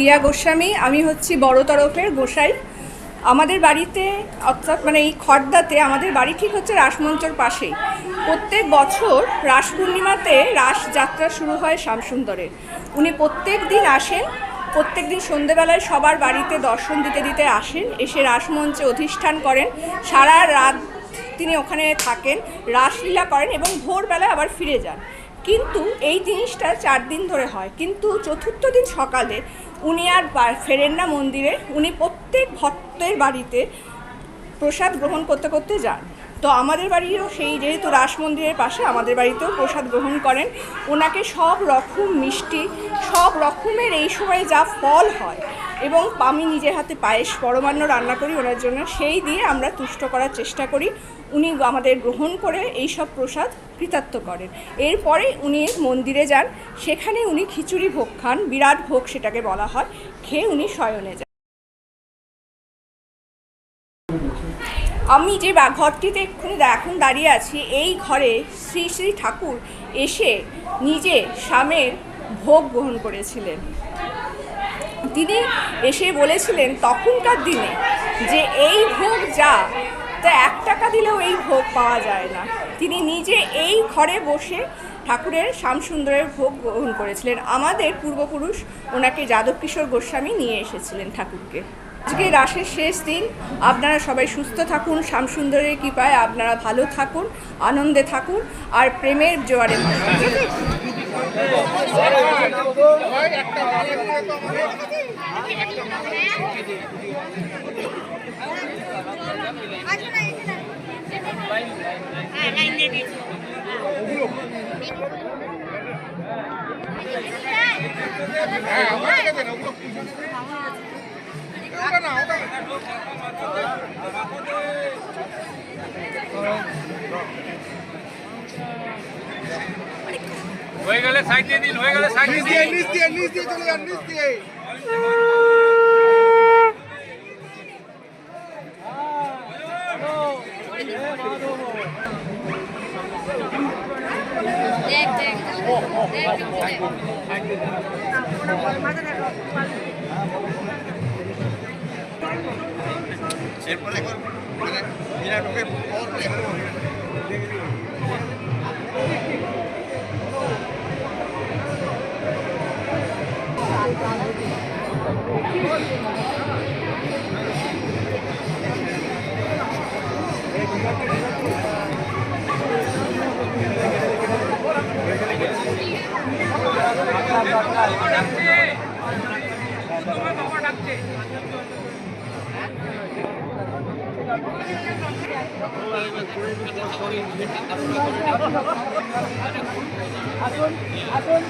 রিয়া গোস্বামী, আমি হচ্ছি বড় তরফের গোসাই। আমাদের বাড়িতে, অর্থাৎ মানে এই খড়দাতে আমাদের বাড়ি ঠিক হচ্ছে রাসমঞ্চর পাশেই। প্রত্যেক বছর রাস পূর্ণিমাতে রাস যাত্রা শুরু হয় শ্যামসুন্দরে। উনি প্রত্যেক দিন আসেন, প্রত্যেক দিন সন্ধেবেলায় সবার বাড়িতে দর্শন দিতে দিতে আসেন, এসে রাসমঞ্চে অধিষ্ঠান করেন। সারা রাত তিনি ওখানে থাকেন, রাসলীলা করেন এবং ভোরবেলায় আবার ফিরে যান। কিন্তু এই জিনিসটা চার দিন ধরে হয়। কিন্তু চতুর্থ দিন সকালে উনি আর ফেরেন না মন্দিরে। উনি প্রত্যেক ভক্তের বাড়িতে প্রসাদ গ্রহণ করতে করতে যান। তো আমাদের বাড়িও সেই যেহেতু রাস মন্দিরের পাশে, আমাদের বাড়িতেও প্রসাদ গ্রহণ করেন। ওনাকে সব রকম মিষ্টি, সব রকমের এই সময় যা ফল হয়, এবং আমি নিজের হাতে পায়েস পরমান্ন রান্না করি ওনার জন্য, সেই দিয়ে আমরা তুষ্ট করার চেষ্টা করি। উনি আমাদের গ্রহণ করে এই সব প্রসাদ কৃতার্থ করেন। এরপরে উনি মন্দিরে যান, সেখানে উনি খিচুড়ি ভোগ খান, বিরাট ভোগ সেটাকে বলা হয়, খেয়ে উনি শয়নে যান। আমি যে ঘরটিতে এক্ষুনি এখন দাঁড়িয়ে আছি, এই ঘরে শ্রী শ্রী ঠাকুর এসে নিজে স্বামের ভোগ গ্রহণ করেছিলেন। তিনি এসে বলেছিলেন, তখনকার দিনে যে এই ভোগ যা, তা এক টাকা দিলেও এই ভোগ পাওয়া যায় না। তিনি নিজে এই ঘরে বসে ঠাকুরের শ্যামসুন্দরের ভোগ গ্রহণ করেছিলেন। আমাদের পূর্বপুরুষ ওনাকে যাদব কিশোর গোস্বামী নিয়ে এসেছিলেন ঠাকুরকে। আজকে রাসের শেষ দিন। আপনারা সবাই সুস্থ থাকুন, শ্যামসুন্দরের কৃপায় আপনারা ভালো থাকুন, আনন্দে থাকুন, আর প্রেমের জোয়ারে? হয়ে গেলে সাইড দিয়ে দিন হয়ে গেলে সাইড দিয়ে নিচ দিয়ে নিচ দিয়ে চলে যান নিচ দিয়ে এরপরে mira lo que Thank you. আসুন আসুন।